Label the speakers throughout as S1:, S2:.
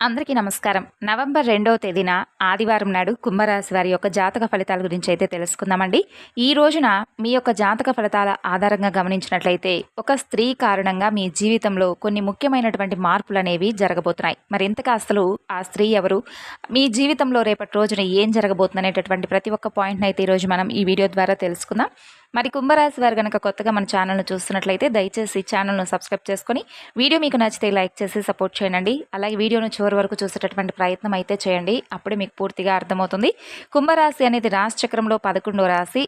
S1: అందరికీ నమస్కారం. నవంబర్ రెండవ తేదీన ఆదివారం నాడు కుంభరాశి వారి యొక్క జాతక ఫలితాల గురించి అయితే తెలుసుకుందామండి. ఈ రోజున మీ యొక్క జాతక ఫలితాల ఆధారంగా గమనించినట్లయితే ఒక స్త్రీ కారణంగా మీ జీవితంలో కొన్ని ముఖ్యమైనటువంటి మార్పులు అనేవి జరగబోతున్నాయి. మరి ఇంతకు అసలు ఆ స్త్రీ ఎవరు? మీ జీవితంలో రేపటి రోజున ఏం జరగబోతుంది అనేటటువంటి ప్రతి ఒక్క పాయింట్ని అయితే ఈరోజు మనం ఈ వీడియో ద్వారా తెలుసుకుందాం. మరి కుంభరాశి వారు కనుక కొత్తగా మన ఛానల్ను చూస్తున్నట్లయితే దయచేసి ఛానల్ను సబ్స్క్రైబ్ చేసుకొని వీడియో మీకు నచ్చితే లైక్ చేసి సపోర్ట్ చేయండి. అలాగే వీడియోను చివరి వరకు చూసేటటువంటి ప్రయత్నం అయితే చేయండి. అప్పుడే మీకు పూర్తిగా అర్థమవుతుంది. కుంభరాశి అనేది రాశి చక్రంలో పదకొండో రాశి.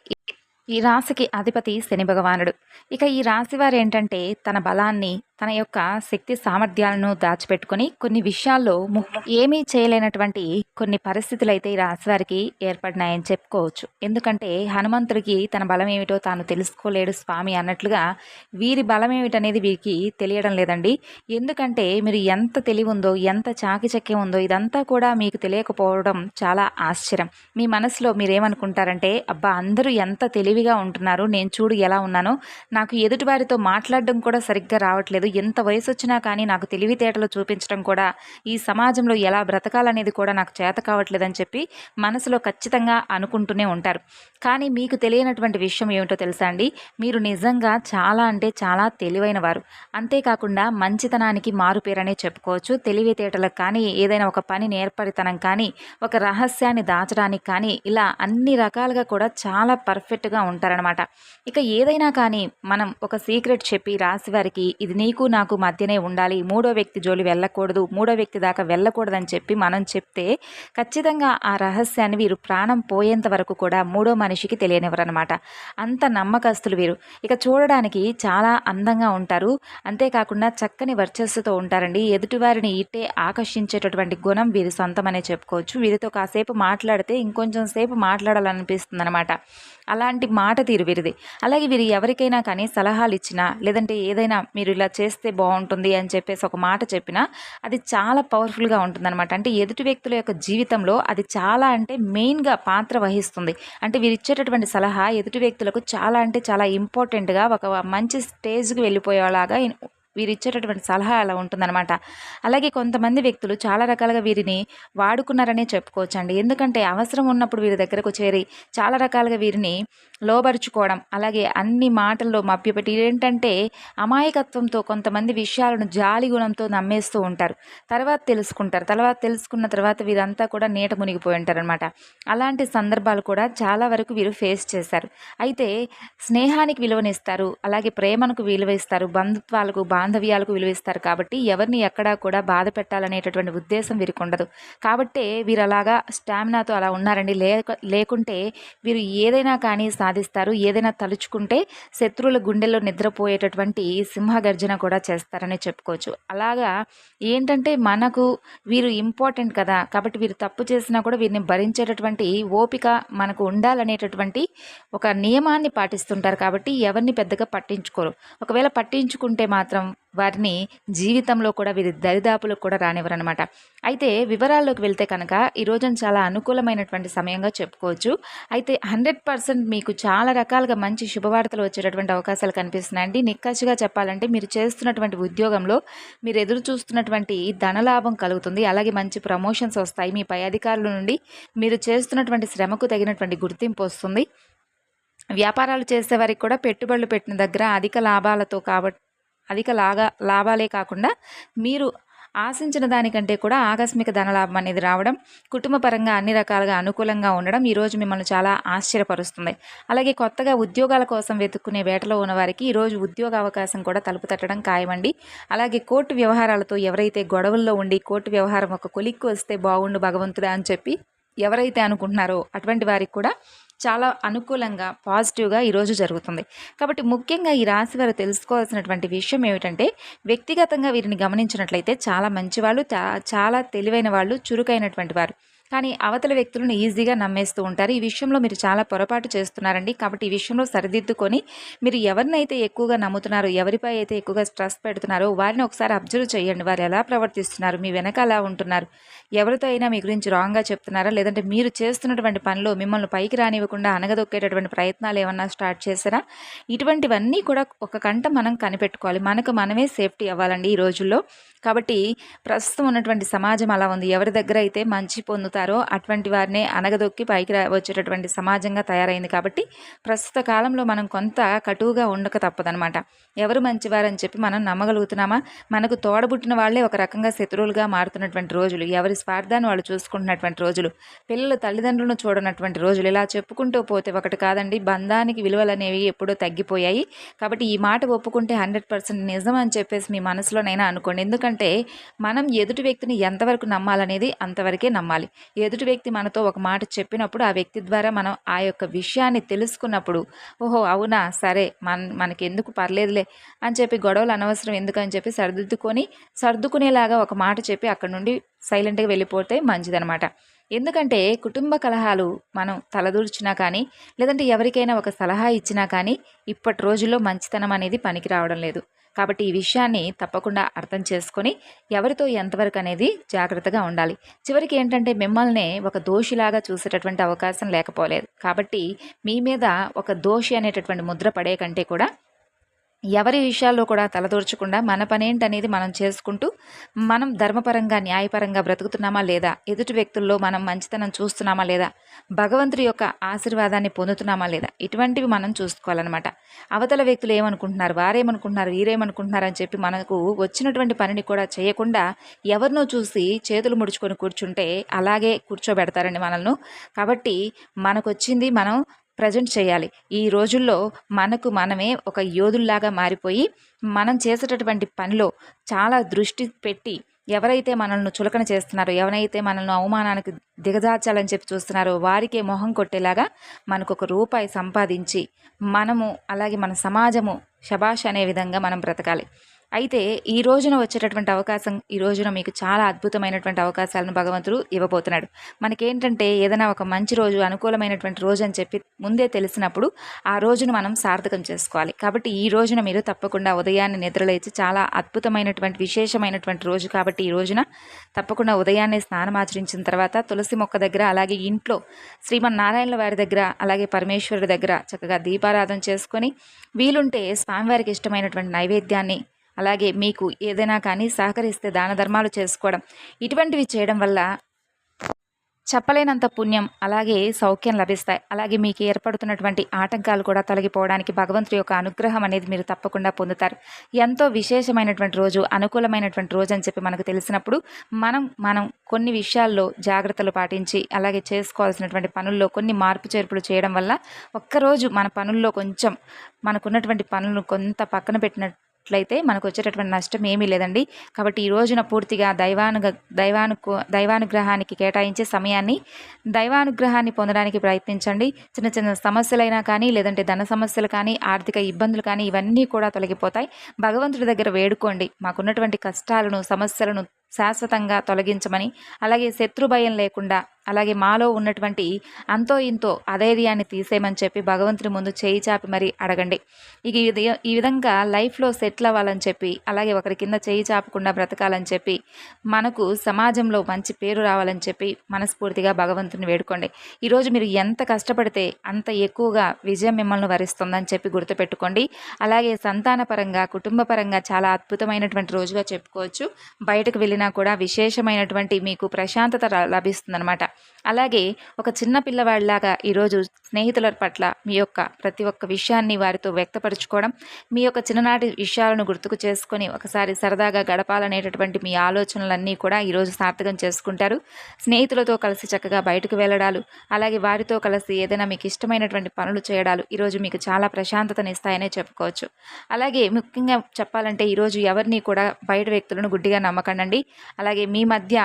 S1: ఈ రాశికి అధిపతి శని భగవానుడు. ఇక ఈ రాశి వారు ఏంటంటే తన బలాన్ని తన యొక్క శక్తి సామర్థ్యాలను దాచిపెట్టుకొని కొన్ని విషయాల్లో ఏమీ చేయలేనటువంటి కొన్ని పరిస్థితులు అయితే ఈ రాశి వారికి ఏర్పడినాయని చెప్పుకోవచ్చు. ఎందుకంటే హనుమంతుడికి తన బలం ఏమిటో తాను తెలుసుకోలేడు స్వామి అన్నట్లుగా వీరి బలం ఏమిటనేది వీరికి తెలియడం లేదండి. ఎందుకంటే మీరు ఎంత తెలివి ఉందో ఎంత చాకిచక్యం ఉందో ఇదంతా కూడా మీకు తెలియకపోవడం చాలా ఆశ్చర్యం. మీ మనసులో మీరేమనుకుంటారంటే అబ్బా అందరూ ఎంత తెలివిగా ఉంటున్నారు నేను చూడు ఎలా ఉన్నానో నాకు ఎదుటివారితో మాట్లాడడం కూడా సరిగ్గా రావట్లేదు ఎంత వయసు వచ్చినా కానీ నాకు తెలివితేటలు చూపించడం కూడా ఈ సమాజంలో ఎలా బ్రతకాలనేది కూడా నాకు చేత కావట్లేదని చెప్పి మనసులో ఖచ్చితంగా అనుకుంటూనే ఉంటారు. కానీ మీకు తెలియనటువంటి విషయం ఏమిటో తెలుసా అండి? మీరు నిజంగా చాలా అంటే చాలా తెలివైన వారు. అంతేకాకుండా మంచితనానికి మారుపేరనే చెప్పుకోవచ్చు. తెలివితేటలకు కానీ ఏదైనా ఒక పని నేర్పరితనం కానీ ఒక రహస్యాన్ని దాచడానికి కానీ ఇలా అన్ని రకాలుగా కూడా చాలా పర్ఫెక్ట్గా ఉంటారనమాట ఇక ఏదైనా కానీ మనం ఒక సీక్రెట్ చెప్పి రాశివారికి ఇది నీకు నాకు మధ్యనే ఉండాలి. మూడో వ్యక్తి జోలి వెళ్ళకూడదు. మూడో వ్యక్తి దాకా వెళ్ళకూడదని చెప్పి మనం చెప్తే ఖచ్చితంగా ఆ రహస్యాన్ని వీరు ప్రాణం పోయేంత వరకు కూడా మూడో మనిషికి తెలియనివ్వరనమాట అంత నమ్మకస్తులు వీరు. ఇక చూడడానికి చాలా అందంగా ఉంటారు. అంతేకాకుండా చక్కని వర్చస్సుతో ఉంటారండి. ఎదుటివారిని ఇట్టే ఆకర్షించేటటువంటి గుణం వీరి సొంతమనే చెప్పుకోవచ్చు. వీరితో కాసేపు మాట్లాడితే ఇంకొంచెం సేపు మాట్లాడాలనిపిస్తుంది అనమాట అలాంటి మాట తీరు వీరిది. అలాగే వీరు ఎవరికైనా కానీ సలహాలు ఇచ్చినా లేదంటే ఏదైనా మీరు ఇలా చేస్తే బాగుంటుంది అని చెప్పేసి ఒక మాట చెప్పినా అది చాలా పవర్ఫుల్గా ఉంటుందన్నమాట. అంటే ఎదుటి వ్యక్తుల యొక్క జీవితంలో అది చాలా అంటే మెయిన్గా పాత్ర వహిస్తుంది. అంటే వీరు ఇచ్చేటటువంటి సలహా ఎదుటి వ్యక్తులకు చాలా అంటే చాలా ఇంపార్టెంట్గా ఒక మంచి స్టేజ్కి వెళ్ళిపోయేలాగా వీరు ఇచ్చేటటువంటి సలహా అలా ఉంటుందన్నమాట. అలాగే కొంతమంది వ్యక్తులు చాలా రకాలుగా వీరిని వాడుకున్నారనే చెప్పుకోవచ్చండి. ఎందుకంటే అవసరం ఉన్నప్పుడు వీరి దగ్గరకు చేరి చాలా రకాలుగా వీరిని లోబరుచుకోవడం అలాగే అన్ని మాటల్లో మభ్యపెట్టి ఏంటంటే అమాయకత్వంతో కొంతమంది విషయాలను జాలి గుణంతో నమ్మేస్తూ ఉంటారు. తర్వాత తెలుసుకుంటారు. తర్వాత తెలుసుకున్న తర్వాత వీరంతా కూడా నీట మునిగిపోయి ఉంటారనమాట అలాంటి సందర్భాలు కూడా చాలా వరకు వీరు ఫేస్ చేశారు. అయితే స్నేహానికి విలువనిస్తారు అలాగే ప్రేమకు విలువ ఇస్తారు బంధుత్వాలకు బాంధవ్యాలకు విలువిస్తారు కాబట్టి ఎవరిని ఎక్కడా కూడా బాధ పెట్టాలనేటటువంటి ఉద్దేశం వీరికి ఉండదు. కాబట్టే వీరు అలాగా స్టామినాతో అలా ఉన్నారండి. లేకుంటే వీరు ఏదైనా కానీ సాధిస్తారు. ఏదైనా తలుచుకుంటే శత్రువుల గుండెల్లో నిద్రపోయేటటువంటి సింహగర్జన కూడా చేస్తారని చెప్పుకోవచ్చు. అలాగా ఏంటంటే మనకు వీరు ఇంపార్టెంట్ కదా కాబట్టి వీరు తప్పు చేసినా కూడా వీరిని భరించేటటువంటి ఓపిక మనకు ఉండాలనేటటువంటి ఒక నియమాన్ని పాటిస్తుంటారు కాబట్టి ఎవరిని పెద్దగా పట్టించుకోరు. ఒకవేళ పట్టించుకుంటే మాత్రం వారిని జీవితంలో కూడా వీరి దరిదాపులకు కూడా రానివ్వరనమాట అయితే వివరాల్లోకి వెళ్తే కనుక ఈరోజు చాలా అనుకూలమైనటువంటి సమయంగా చెప్పుకోవచ్చు. అయితే హండ్రెడ్ పర్సెంట్ మీకు చాలా రకాలుగా మంచి శుభవార్తలు వచ్చేటటువంటి అవకాశాలు కనిపిస్తున్నాయండి. నిక్కచ్చిగా చెప్పాలంటే మీరు చేస్తున్నటువంటి ఉద్యోగంలో మీరు ఎదురు చూస్తున్నటువంటి ధనలాభం కలుగుతుంది. అలాగే మంచి ప్రమోషన్స్ వస్తాయి. మీ పై అధికారుల నుండి మీరు చేస్తున్నటువంటి శ్రమకు తగినటువంటి గుర్తింపు వస్తుంది. వ్యాపారాలు చేసే వారికి కూడా పెట్టుబడులు పెట్టిన దగ్గర అధిక లాభాలతో కాబట్టి అధిక లాగా లాభాలే కాకుండా మీరు ఆశించిన దానికంటే కూడా ఆకస్మిక ధనలాభం అనేది రావడం కుటుంబ పరంగా అన్ని రకాలుగా అనుకూలంగా ఉండడం ఈరోజు మిమ్మల్ని చాలా ఆశ్చర్యపరుస్తుంది. అలాగే కొత్తగా ఉద్యోగాల కోసం వెతుక్కునే వేటలో ఉన్న వారికి ఈరోజు ఉద్యోగ అవకాశం కూడా తలుపు తట్టడం ఖాయమండి. అలాగే కోర్టు వ్యవహారాలతో ఎవరైతే గొడవల్లో ఉండి కోర్టు వ్యవహారం ఒక కొలిక్కు వస్తే బాగుండు భగవంతుడా అని చెప్పి ఎవరైతే అనుకుంటున్నారో అటువంటి వారికి కూడా చాలా అనుకూలంగా పాజిటివ్గా ఈరోజు జరుగుతుంది. కాబట్టి ముఖ్యంగా ఈ రాశి వారు తెలుసుకోవాల్సినటువంటి విషయం ఏమిటంటే వ్యక్తిగతంగా వీరిని గమనించినట్లయితే చాలా మంచివాళ్ళు చాలా తెలివైన వాళ్ళు చురుకైనటువంటి వారు. కానీ అవతల వ్యక్తులను ఈజీగా నమ్మేస్తూ ఉంటారు. ఈ విషయంలో మీరు చాలా పొరపాటు చేస్తున్నారండి. కాబట్టి ఈ విషయంలో సరిదిద్దుకొని మీరు ఎవరినైతే ఎక్కువగా నమ్ముతున్నారో ఎవరిపై అయితే ఎక్కువగా స్ట్రెస్ పెడుతున్నారో వారిని ఒకసారి అబ్జర్వ్ చేయండి. వారు ఎలా ప్రవర్తిస్తున్నారు? మీ వెనక ఎలా ఉంటున్నారు. ఎవరితో అయినా మీ గురించి రాంగ్గా చెప్తున్నారా? లేదంటే మీరు చేస్తున్నటువంటి పనిలో మిమ్మల్ని పైకి రానివ్వకుండా అనగదొక్కేటటువంటి ప్రయత్నాలు ఏమన్నా స్టార్ట్ చేశారా? ఇటువంటివన్నీ కూడా ఒక కంట మనం కనిపెట్టుకోవాలి. మనకు మనమే సేఫ్టీ అవ్వాలండి ఈ రోజుల్లో. కాబట్టి ప్రస్తుతం ఉన్నటువంటి సమాజం అలా ఉంది. ఎవరి దగ్గర అయితే మంచి పొందుతారో అటువంటి వారినే అనగదొక్కి పైకి వచ్చేటటువంటి సమాజంగా తయారైంది కాబట్టి ప్రస్తుత కాలంలో మనం కొంత కటువుగా ఉండక తప్పదనమాట ఎవరు మంచివారని చెప్పి మనం నమ్మగలుగుతున్నామా? మనకు తోడబుట్టిన వాళ్ళే ఒక రకంగా శత్రువులుగా మారుతున్నటువంటి రోజులు. ఎవరి స్వార్థాన్ని వాళ్ళు చూసుకుంటున్నటువంటి రోజులు. పిల్లలు తల్లిదండ్రులను చూడనటువంటి రోజులు. ఇలా చెప్పుకుంటూ పోతే ఒకటి కాదండి బంధానికి విలువలు అనేవి ఎప్పుడో తగ్గిపోయాయి. కాబట్టి ఈ మాట ఒప్పుకుంటే హండ్రెడ్ పర్సెంట్ నిజం అని చెప్పేసి మీ మనసులోనైనా అనుకోండి. ఎందుకంటే మనం ఎదుటి వ్యక్తిని ఎంతవరకు నమ్మాలనేది అంతవరకే నమ్మాలి. ఎదుటి వ్యక్తి మనతో ఒక మాట చెప్పినప్పుడు ఆ వ్యక్తి ద్వారా మనం ఆ యొక్క విషయాన్ని తెలుసుకున్నప్పుడు ఓహో అవునా సరే మన మనకి ఎందుకు పర్లేదులే అని చెప్పి గొడవలు అనవసరం ఎందుకని చెప్పి సర్దిద్దుకొని సర్దుకునేలాగా ఒక మాట చెప్పి అక్కడ నుండి సైలెంట్గా వెళ్ళిపోతే మంచిదనమాట ఎందుకంటే కుటుంబ కలహాలు మనం తలదూర్చినా కానీ లేదంటే ఎవరికైనా ఒక సలహా ఇచ్చినా కానీ ఇప్పటి రోజుల్లో మంచితనం అనేది పనికి రావడం లేదు. కాబట్టి ఈ విషయాన్ని తప్పకుండా అర్థం చేసుకొని ఎవరితో ఎంతవరకు అనేది జాగ్రత్తగా ఉండాలి. చివరికి ఏంటంటే మిమ్మల్ని ఒక దోషిలాగా చూసేటటువంటి అవకాశం లేకపోలేదు. కాబట్టి మీ మీద ఒక దోషి అనేటటువంటి ముద్ర పడే కంటే కూడా ఎవరి విషయాల్లో కూడా తలదూర్చకుండా మన పనేంటనేది మనం చేసుకుంటూ మనం ధర్మపరంగా న్యాయపరంగా బ్రతుకుతున్నామా లేదా? ఎదుటి వ్యక్తుల్లో మనం మంచితనం చూస్తున్నామా లేదా? భగవంతుడి యొక్క ఆశీర్వాదాన్ని పొందుతున్నామా లేదా? ఇటువంటివి మనం చూసుకోవాలన్నమాట. అవతల వ్యక్తులు ఏమనుకుంటున్నారు? వారేమనుకుంటున్నారు? వీరేమనుకుంటున్నారు అని చెప్పి మనకు వచ్చినటువంటి పనిని కూడా చేయకుండా ఎవరినో చూసి చేతులు ముడుచుకొని కూర్చుంటే అలాగే కూర్చోబెడతారండి మనల్ని. కాబట్టి మనకు వచ్చింది మనం ప్రజెంట్ చేయాలి. ఈ రోజుల్లో మనకు మనమే ఒక యోధుల్లాగా మారిపోయి మనం చేసేటటువంటి పనిలో చాలా దృష్టి పెట్టి ఎవరైతే మనల్ని చులకన చేస్తున్నారో ఎవరైతే మనల్ని అవమానానికి దిగజార్చాలని చెప్పి చూస్తున్నారో వారికే మొహం కొట్టేలాగా మనకు ఒక రూపాయి సంపాదించి మనము అలాగే మన సమాజము శబాష్ అనే విధంగా మనం బ్రతకాలి. అయితే ఈ రోజున వచ్చేటటువంటి అవకాశం ఈ రోజున మీకు చాలా అద్భుతమైనటువంటి అవకాశాలను భగవంతుడు ఇవ్వబోతున్నాడు. మనకేంటంటే ఏదైనా ఒక మంచి రోజు అనుకూలమైనటువంటి రోజు అని చెప్పి ముందే తెలిసినప్పుడు ఆ రోజును మనం సార్థకం చేసుకోవాలి. కాబట్టి ఈ రోజున మీరు తప్పకుండా ఉదయాన్నే నిద్రలేచి చాలా అద్భుతమైనటువంటి విశేషమైనటువంటి రోజు కాబట్టి ఈ రోజున తప్పకుండా ఉదయాన్నే స్నానం ఆచరించిన తర్వాత తులసి మొక్క దగ్గర అలాగే ఇంట్లో శ్రీమన్నారాయణుల వారి దగ్గర అలాగే పరమేశ్వరుడి దగ్గర చక్కగా దీపారాధన చేసుకొని వీలుంటే స్వామివారికి ఇష్టమైనటువంటి నైవేద్యాన్ని అలాగే మీకు ఏదైనా కానీ సహకరిస్తే దాన ధర్మాలు చేసుకోవడం ఇటువంటివి చేయడం వల్ల చెప్పలేనంత పుణ్యం అలాగే సౌఖ్యం లభిస్తాయి. అలాగే మీకు ఏర్పడుతున్నటువంటి ఆటంకాలు కూడా తొలగిపోవడానికి భగవంతుడి యొక్క అనుగ్రహం అనేది మీరు తప్పకుండా పొందుతారు. ఎంతో విశేషమైనటువంటి రోజు అనుకూలమైనటువంటి రోజు అని చెప్పి మనకు తెలిసినప్పుడు మనం మనం కొన్ని విషయాల్లో జాగ్రత్తలు పాటించి అలాగే చేసుకోవాల్సినటువంటి పనుల్లో కొన్ని మార్పు చేర్పులు చేయడం వల్ల ఒక్కరోజు మన పనుల్లో కొంచెం మనకున్నటువంటి పనులను కొంత పక్కన పెట్టిన అట్లయితే మనకు వచ్చేటటువంటి నష్టం ఏమీ లేదండి. కాబట్టి ఈ రోజున పూర్తిగా దైవాను దైవాను దైవానుగ్రహానికి కేటాయించే సమయాన్ని దైవానుగ్రహాన్ని పొందడానికి ప్రయత్నించండి. చిన్న చిన్న సమస్యలైనా కానీ లేదంటే ధన సమస్యలు కానీ ఆర్థిక ఇబ్బందులు కానీ ఇవన్నీ కూడా తొలగిపోతాయి. భగవంతుడి దగ్గర వేడుకోండి. మాకున్నటువంటి కష్టాలను సమస్యలను శాశ్వతంగా తొలగించమని అలాగే శత్రు భయం లేకుండా అలాగే మాలో ఉన్నటువంటి అంతో ఇంతో అధైర్యాన్ని తీసేయమని చెప్పి భగవంతుని ముందు చేయి చాపి మరీ అడగండి. ఇక ఈ విధంగా లైఫ్లో సెటిల్ అవ్వాలని చెప్పి అలాగే ఒకరి కింద చేయి చాపకుండా బ్రతకాలని చెప్పి మనకు సమాజంలో మంచి పేరు రావాలని చెప్పి మనస్ఫూర్తిగా భగవంతుని వేడుకోండి. ఈరోజు మీరు ఎంత కష్టపడితే అంత ఎక్కువగా విజయం మిమ్మల్ని వరిస్తుందని చెప్పి గుర్తుపెట్టుకోండి. అలాగే సంతానపరంగా కుటుంబపరంగా చాలా అద్భుతమైనటువంటి రోజుగా చెప్పుకోవచ్చు. బయటకు వెళ్ళిన వెళ్ళినా కూడా విశేషమైనటువంటి మీకు ప్రశాంతత లభిస్తుందనమాట అలాగే ఒక చిన్న పిల్లవాడిలాగా ఈరోజు స్నేహితుల పట్ల మీ యొక్క ప్రతి ఒక్క విషయాన్ని వారితో వ్యక్తపరచుకోవడం మీ యొక్క చిన్ననాటి విషయాలను గుర్తుకు చేసుకొని ఒకసారి సరదాగా గడపాలనేటటువంటి మీ ఆలోచనలన్నీ కూడా ఈరోజు సార్థకం చేసుకుంటారు. స్నేహితులతో కలిసి చక్కగా బయటకు వెళ్ళడాలు అలాగే వారితో కలిసి ఏదైనా మీకు ఇష్టమైనటువంటి పనులు చేయడాలు ఈరోజు మీకు చాలా ప్రశాంతతనిస్తాయనే చెప్పుకోవచ్చు. అలాగే ముఖ్యంగా చెప్పాలంటే ఈరోజు ఎవరిని కూడా బయట వ్యక్తులను గుడ్డిగా నమ్మకండి అలాగే మీ మధ్య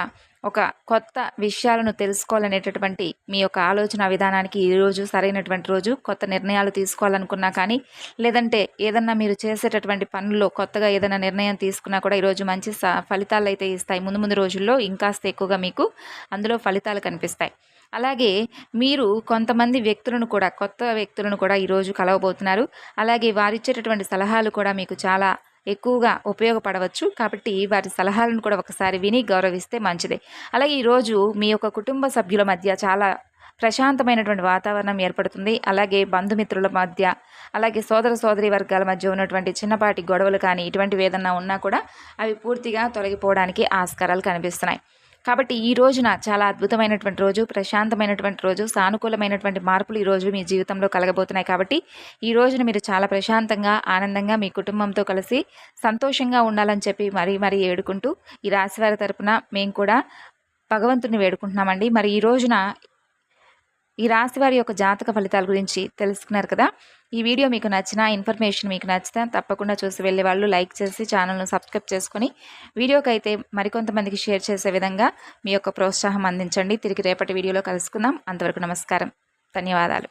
S1: ఒక కొత్త విషయాలను తెలుసుకోవాలనేటటువంటి మీ యొక్క ఆలోచన విధానానికి ఈరోజు సరైనటువంటి రోజు కొత్త నిర్ణయాలు తీసుకోవాలనుకున్నా కానీ లేదంటే ఏదన్నా మీరు చేసేటటువంటి పనుల్లో కొత్తగా ఏదైనా నిర్ణయం తీసుకున్నా కూడా ఈరోజు మంచి ఫలితాలు అయితే ఇస్తాయి. ముందు ముందు రోజుల్లో ఇంకాస్త ఎక్కువగా మీకు అందులో ఫలితాలు కనిపిస్తాయి. అలాగే మీరు కొంతమంది వ్యక్తులను కూడా కొత్త వ్యక్తులను కూడా ఈరోజు కలవబోతున్నారు. అలాగే వారిచ్చేటటువంటి సలహాలు కూడా మీకు చాలా ఎక్కువగా ఉపయోగపడవచ్చు. కాబట్టి వారి సలహాలను కూడా ఒకసారి విని గౌరవిస్తే మంచిదే. అలాగే ఈరోజు మీ యొక్క కుటుంబ సభ్యుల మధ్య చాలా ప్రశాంతమైనటువంటి వాతావరణం ఏర్పడుతుంది. అలాగే బంధుమిత్రుల మధ్య అలాగే సోదర సోదరి వర్గాల మధ్య ఉన్నటువంటి చిన్నపాటి గొడవలు కానీ ఇటువంటివి ఏదన్నా ఉన్నా కూడా అవి పూర్తిగా తొలగిపోవడానికి ఆస్కారాలు కనిపిస్తున్నాయి. కాబట్టి ఈ రోజున చాలా అద్భుతమైనటువంటి రోజు ప్రశాంతమైనటువంటి రోజు సానుకూలమైనటువంటి మార్పులు ఈరోజు మీ జీవితంలో కలగబోతున్నాయి. కాబట్టి ఈ రోజున మీరు చాలా ప్రశాంతంగా ఆనందంగా మీ కుటుంబంతో కలిసి సంతోషంగా ఉండాలని చెప్పి మరీ మరీ ఏడుకుంటూ ఈ రాశివారి తరపున మేము కూడా భగవంతుని వేడుకుంటున్నామండి. మరి ఈ రోజున ఈ రాశి వారి యొక్క జాతక ఫలితాల గురించి తెలుసుకున్నారు కదా. ఈ వీడియో మీకు నచ్చిన ఇన్ఫర్మేషన్ మీకు నచ్చితే తప్పకుండా చూసి వెళ్ళే వాళ్ళు లైక్ చేసి ఛానల్ను సబ్స్క్రైబ్ చేసుకొని వీడియోకి అయితే మరికొంతమందికి షేర్ చేసే విధంగా మీ యొక్క ప్రోత్సాహం అందించండి. తిరిగి రేపటి వీడియోలో కలుసుకుందాం. అంతవరకు నమస్కారం. ధన్యవాదాలు.